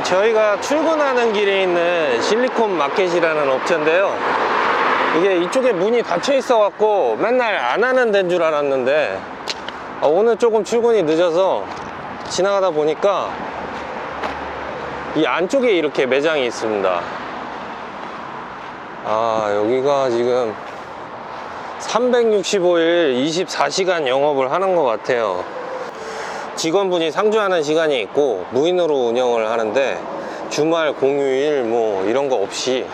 저희가 출근하는 길에 있는 실리콘 마켓이라는 업체인데요. 이게 이쪽에 문이 닫혀 있어 갖고 맨날 안 하는 데인 줄 알았는데 어, 오늘 조금 출근이 늦어서 지나가다 보니까 이 안쪽에 이렇게 매장이 있습니다. 아, 여기가 지금 365일 24시간 영업을 하는 것 같아요. 직원분이 상주하는 시간이 있고 무인으로 운영을 하는데 주말 공휴일 뭐 이런 거 없이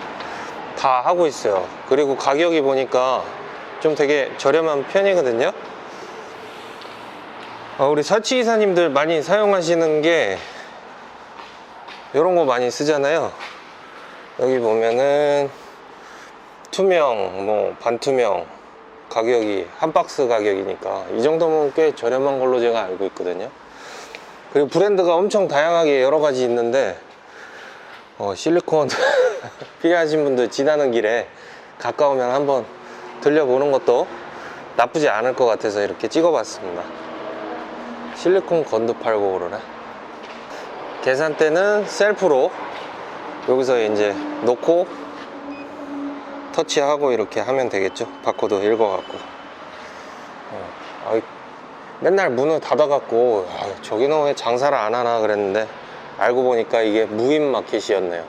다 하고 있어요. 그리고 가격이 보니까 좀 되게 저렴한 편이거든요. 아, 우리 설치 이사님들 많이 사용하시는 게 이런 거 많이 쓰잖아요. 여기 보면은 투명, 뭐 반투명 가격이 한 박스 가격이니까 이 정도면 꽤 저렴한 걸로 제가 알고 있거든요. 그리고 브랜드가 엄청 다양하게 여러 가지 있는데 어, 실리콘 필요하신 분들 지나는 길에 가까우면 한번 들려보는 것도 나쁘지 않을 것 같아서 이렇게 찍어봤습니다. 실리콘 건도 팔고 그러네. 계산대는 셀프로 여기서 이제 놓고 터치하고 이렇게 하면 되겠죠. 바코드 읽어갖고. 어, 아이, 맨날 문을 닫아갖고 아, 저기는 왜 장사를 안 하나 그랬는데 알고 보니까 이게 무인 마켓이었네요.